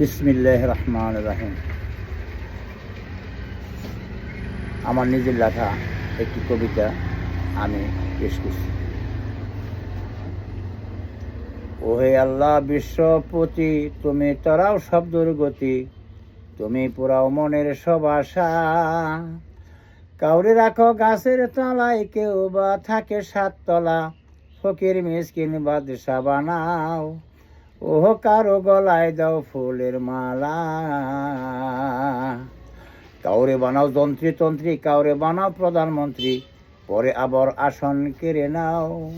বিসমিল্লাহ রহমান রাহিম আমার নিজের লেখা, একটি কবিতা আমি পেশ করছি। ওহে আল্লাহ বিশ্বপতি, তুমি তরাও শব্দর গতি, তুমি পুরাও মনের সব আশা। কাউরে রাখো গাছের তলায়, কেউ বা থাকে সাততলা ফকির, মিসকিন, বাদশা বানাও। ওহ কারও গলায় দাও ফুলের মালা। কাউরে বানাও যন্ত্রী তন্ত্রী, কাউরে বানাও প্রধানমন্ত্রী, পরে আবার আসন কেড়ে নাও।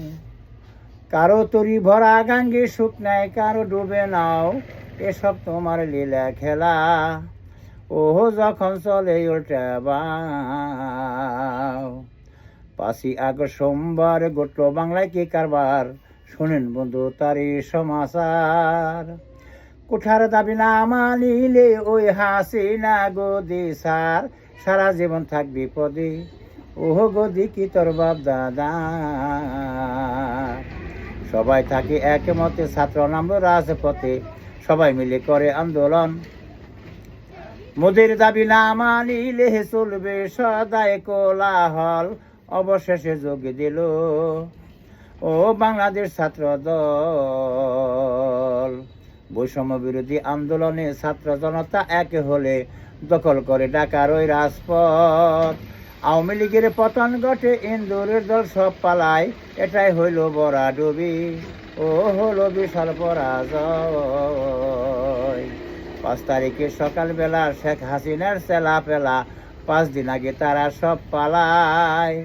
কারও তরি ভরা গাঙ্গে সুখ নেয় কারও ডুবে নাও, এসব তোমার লীলা খেলা। ওহ যখন চলে উল্টা বাও। পাঁচই সোমবার গোট্ট বাংলায় কি কারবার? শোনেন বন্ধু তারি সমাচার। কোঠার দাবি না মানিলে ওই হাসি না গদি সার, সারা জীবন থাকবি পদে। ওহ গদি, কি তোর বাপ দাদা? সবাই থাকে একমতে, ছাত্র নামলো রাজপথে, সবাই মিলে করে আন্দোলন। মোদের দাবি না মানিলে চলবে সদায় কোলাহল, অবশেষে যোগ দিল। ও বাংলাদেশ ছাত্র দল। বৈষম্য বিরোধী আন্দোলনে ছাত্র জনতা এক হলে দখল করে ঢাকার ওই রাজপথ। আওয়ামী লীগের পতন ঘটে, ইন্দোরের দল সব পালায়, এটাই হইল বড়া ডুবি ও হলো বিশাল পরাজয়। পাঁচ তারিখে সকালবেলা শেখ হাসিনার সেলা পেলা পাঁচ দিন আগে তারা সব পালায়।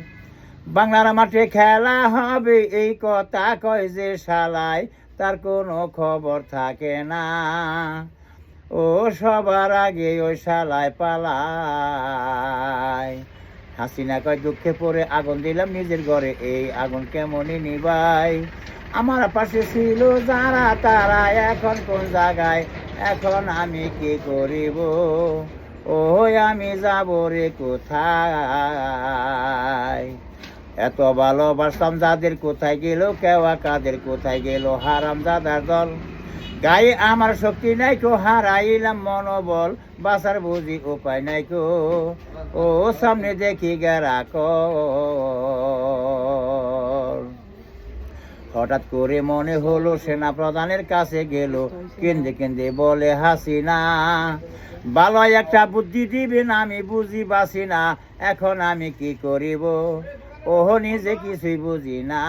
বাংলার মাঠে খেলা হবে, এই কথা কয় যে শালায় তার কোনো খবর থাকে না। ও সবার আগে ওই শালায় পালায় হাসিনা কয়, দুঃখে পড়ে আগুন দিলাম নিজের ঘরে, এই আগুন কেমনই নিবাই? আমার পাশে ছিল যারা, তারা এখন কোন জায়গায়? এখন আমি কি করিব? ও আমি যাব রে কোথায়? এত ভালোবাসতাম যাদের কোথায় গেল কেওয়া কাদের কোথায় গেল? হারাম দাদার দল। গায়ে আমার শক্তি নাই কো, হারাইলাম মনোবল বাসার বুঝি উপায় নাই কো। ও, সামনে দেখি গেরা কর হঠাৎ করে মনে হলো সেনা প্রধানের কাছে গেল। কেন্দে কেন্দে বলে, হাসিনা ভালো একটা বুদ্ধি দিবেন, আমি বুঝি বাসি না এখন আমি কি করিব? ওহ, নিজে কিছুই বুঝি না।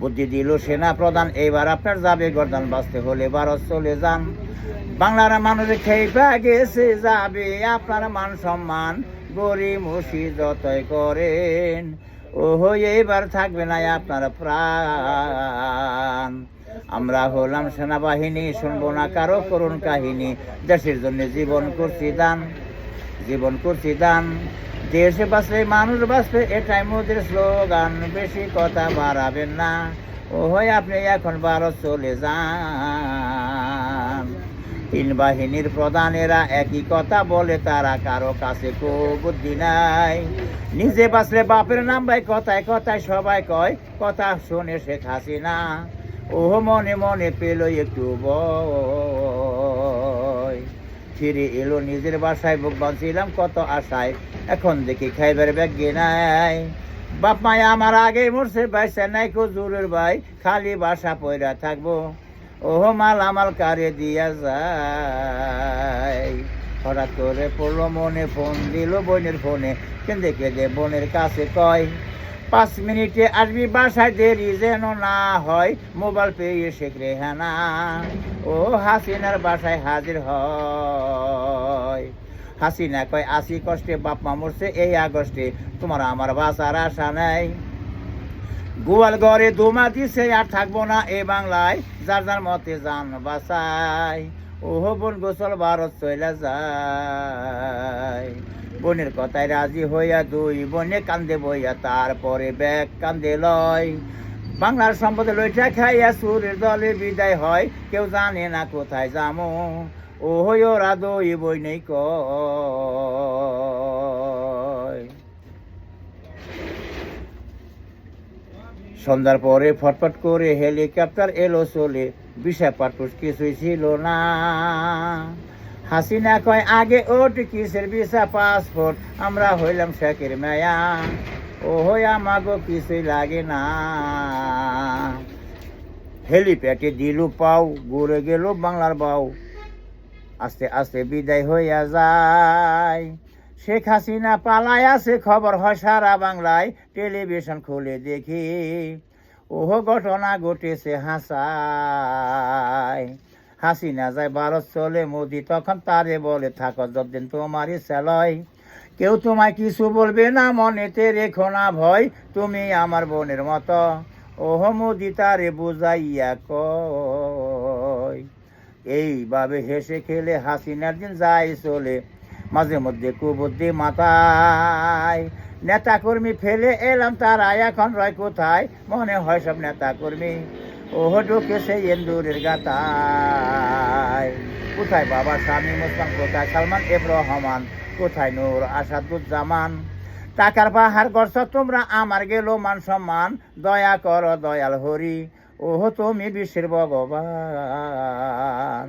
বুদ্ধি দিল সেনা প্রধান এবার আপনার যাবে গর্দান বাঁচতে হলে ভারত চলে যান। বাংলার মানুষ খেপা গেছে, যাবে আপনার মান সম্মান গরিব মুসি যতই করেন। ওহো এবার থাকবে না আপনার প্রাণ। আমরা হলাম সেনাবাহিনী, শুনব না কারও করুণ কাহিনী। দেশের জন্য জীবন করছি দান, জীবন করছি দান। দেশে বাঁচলে, মানুষ বাঁচবে, এটাই মোদের স্লোগান। বেশি কথা বাড়াবেন না। ও হয় আপনি এখন ভারত চলে যান। তিন বাহিনীর প্রধানেরা একই কথা বলে, তারা কারও কাছে বুদ্ধি নাই। নিজে বাঁচলে বাপের নাম ভাই, কথায় কথায় সবাই কয়, কথা শুনে শেখ হাসিনা। ও মনে মনে পেল একটু বয় ফিরে এলো নিজের বাসায়, বুক বাঁধছিলাম কত আশায়। এখন দেখি খাইবার ব্যাগে নাই। বাপ মায় আমার আগে মরছে, বাইসা নাই কো জোরের ভাই, খালি বাসা পয়রা থাকব। ওহো, মাল আমাল কারে দিয়া যায়। হঠাৎ করে পড়ল মনে, ফোন দিল বোনের ফোনে। কেঁদে কেঁদে বোনের কাছে কয় পাঁচ মিনিটে আসবি বাসায়, দেরি যেন না হয়। মোবাইল পেয়ে শেখ রেহানা ও হাসিনার বাসায় হাজির হয়। হাসিনা কয়, আসি কষ্টে বাপ মা মরছে এই আগস্টে। তোমার আমার বাসার আশা নাই। গোয়াল ঘরে দুমা দিছে, আর থাকব না এ বাংলায়। যার যার মতে যান বাসায় ওহো বোন গোসল ভারত চলে যায়। বোনের কথায় রাজি হইয়া দুই বনে কান্দে বইয়া, তারপরে ব্যাগ কান্দে লয়। বাংলার সম্পদে লইটা খাইয়া সুরের দলে বিদায় হয়, কেউ জানে না কোথায় যামো। ও ওরা দই বই নেই কয়। সন্ধ্যার পরে ফটফট করে হেলিকপ্টার এলো চলে বিষা পাটুস কিছুই ছিল না। হাসিনা কয়, আগে ওট কিসের ভিসা পাসপোর্ট? আমরা হইলাম শেখের মায়া। ও হই আমাগো কিছুই লাগে না। হেলিপ্যাডে দিলু পাও, ঘুরে গেল বাংলার বাউ আস্তে আস্তে বিদায় হইয়া যায়। শেখ হাসিনা পালায় আছে, খবর হয় সারা বাংলায়। টেলিভিশন খুলে দেখি, ওহো, ঘটনা ঘটেছে হাসায়। হাসিনা যায় ভারত চলে, মোদি তখন তারে বলে, থাকো যতদিন তোমারই সেলয় কেউ তোমায় কিছু বলবে না, মনেতে রেখো না ভয়, তুমি আমার বোনের মতো। ওহো, মোদি তারে বুঝাইয়া কয়, এইভাবে হেসে খেলে হাসিনার দিন যায় চলে, মাঝে মধ্যে কুবুদ্ধি মাথায়। নেতা কর্মী ফেলে এলাম তারা, এখন রয় কোথায়? মনে হয় সব নেতা কর্মী ওহো ঢুকেছে এন্দুরের গাতায় কোথায় বাবা স্বামী মুসলাম কোথায় সালমান রহমান কোথায় নূর আসাদুজ্জামান? টাকার পাহাড় করছ তোমরা, আমার গেল মান সম্মান, দয়া কর দয়াল হরি। ওহো তুমি বিশ্বের ভগবান।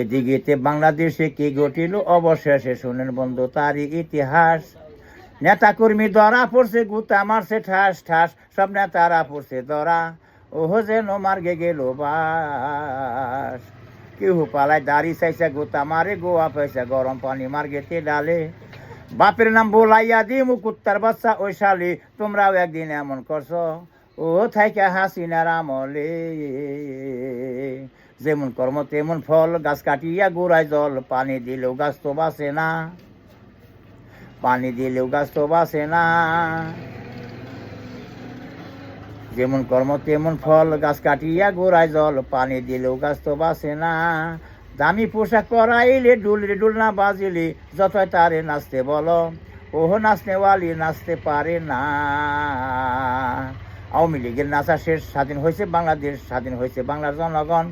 এদিকে বাংলাদেশে কি ঘটিল? অবশেষে শুনেন বন্ধু, তারই ইতিহাস। নেতা কর্মী ধরা পড়ছে, গুতা মারছে, ঠাস ঠাস, সব নেতারা পড়ছে, ধরা। ওহো যেন মার্গে গেল বাস। কেউ পালায়, দাড়ি চাইছে, গুতা মারে, গোয়া পাইছে, গরম পানি মার্গেতে ডালে। বাপের নাম বোলাইয়া দি, মুকুত্তার বাচ্চা, ওই শালি, তোমরাও একদিন এমন করছ। ও থাইকে হাসি হাসিনার আমলে। যেমন কর্ম, তেমন ফল, গাছ কাটিয়া গোড়ায় জল, পানি দিলেও গাছ তো বাঁচে না। পানি দিলেও গাছ তো বাঁচে না। যেমন কর্ম, তেমন ফল, গাছ কাটিয়া গোড়ায় জল, পানি দিলেও গাছ তো বাঁচে না। দামি পোশাক পরাইলে ডুলরে ডুল না বাজিলে, যতই তারে নাচতে বলো, ওহো নাচনেওয়ালি নাচতে পারে না। আওয়ামী লীগের নাচা শেষ, স্বাধীন হয়েছে বাংলাদেশ, স্বাধীন হয়েছে বাংলার জনগণ।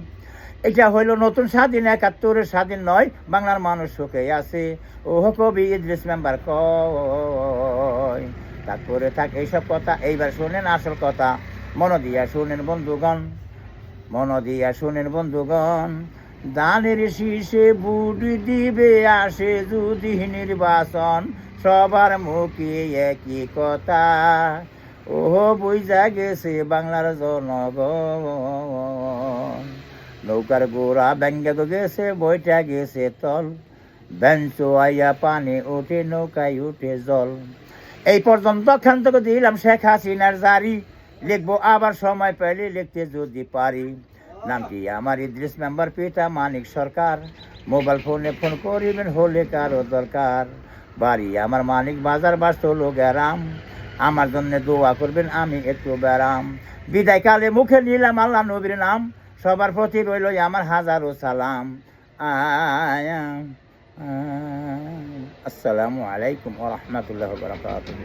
এটা হইল নতুন স্বাধীন একাত্তরের স্বাধীন নয়, বাংলার মানুষ সুখে আছে। ওহো কবি ইদ্রিস মেম্বার কয় তারপরে থাক এইসব কথা। এইবার শোনেন আসল কথা। মন দিয়া শুনেন বন্ধুগণ, মন দিয়া শুনেন বন্ধুগণ, দানের শীষে বুড়ি দিবে আসে যদি নির্বাচন, সবার মুখে একই কথা। ওহো বুঝা গেছে বাংলার জনগণ। নৌকার গোড়া ব্যাঙ্গে গেছে, বইটা গেছে তল। বেঞ্চ আইয়া পানি ওঠে নৌকায় উঠে জল। এই পর্যন্ত থেকে দিলাম শেখ হাসিনার জারি। লিখব, আবার সময় পেলে লিখতে যদি পারি। নামটি আমার ইদ্রিস মেম্বার পিতা মানিক সরকার। মোবাইল ফোনে ফোন করিবেন, হলে কারও দরকার। বাড়ি, আমার মানিক বাজার বাস হলো গ্যারাম আমার জন্য দোয়া করবেন, আমি একটু ব্যারাম। বিদায় কালে মুখে নিলাম আল্লাহ নবীর নাম। সবার প্রতি রইল আমার হাজারো সালাম। আসসালামু আলাইকুম ওরহমতুল্লাহ বরকাতুহ।